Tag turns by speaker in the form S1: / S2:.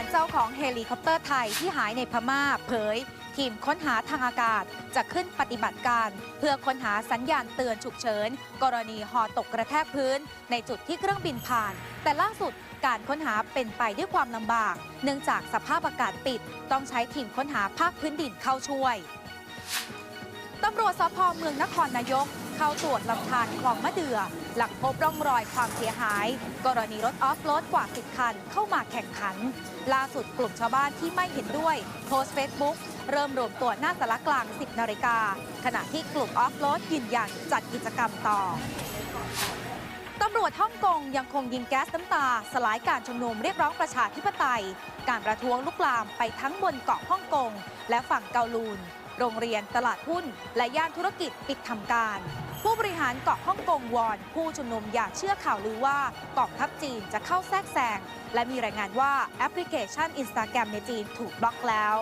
S1: านเจ้าของเฮลิคอปเตอร์ไทยที่หายในพม่าเผย ทีมค้นหาทางอากาศจะขึ้นปฏิบัติการ เพื่อค้นหาสัญญาณเตือนฉุกเฉิน กรณีหอตกกระแทกพื้น ในจุดที่เครื่องบินผ่าน แต่ล่าสุดการค้นหาเป็นไปด้วยความลำบาก เนื่องจากสภาพอากาศปิด ต้องใช้ทีมค้นหาภาคพื้นดินเข้าช่วยตำรวจสพเมืองนครนายก เข้าตรวจลำธารคลองมะเดื่อหลังพบร่องรอยความเสียหาย กรณีรถออฟโรดกว่า 10 คันเข้ามาแข่งขัน ล่าสุดกลุ่มชาวบ้านที่ไม่เห็นด้วย โพสต์เฟซบุ๊กเริ่มรวมตัวหน้าสารกลาง 10 นาฬิกา ขณะที่กลุ่มออฟโรดยืนยันจัดกิจกรรมต่อตำรวจฮ่องกงยังคงยิงแก๊สน้ำตา สลายการชุมนุมเรียกร้องประชาธิปไตย การประท้วงลุกลามไปทั้งบนเกาะฮ่องกงและฝั่งเกาลูน โรงเรียนตลาดหุ้น และย่านธุรกิจปิดทำการ ผู้บริหารเกาะฮ่องกงวอน ผู้ชุมนุมอย่าเชื่อข่าวลือว่ากองทัพจีนจะเข้าแทรกแซงและมีรายงานว่าแอปพลิเคชันอินสตาแกรมในจีนถูกบล็อกแล้ว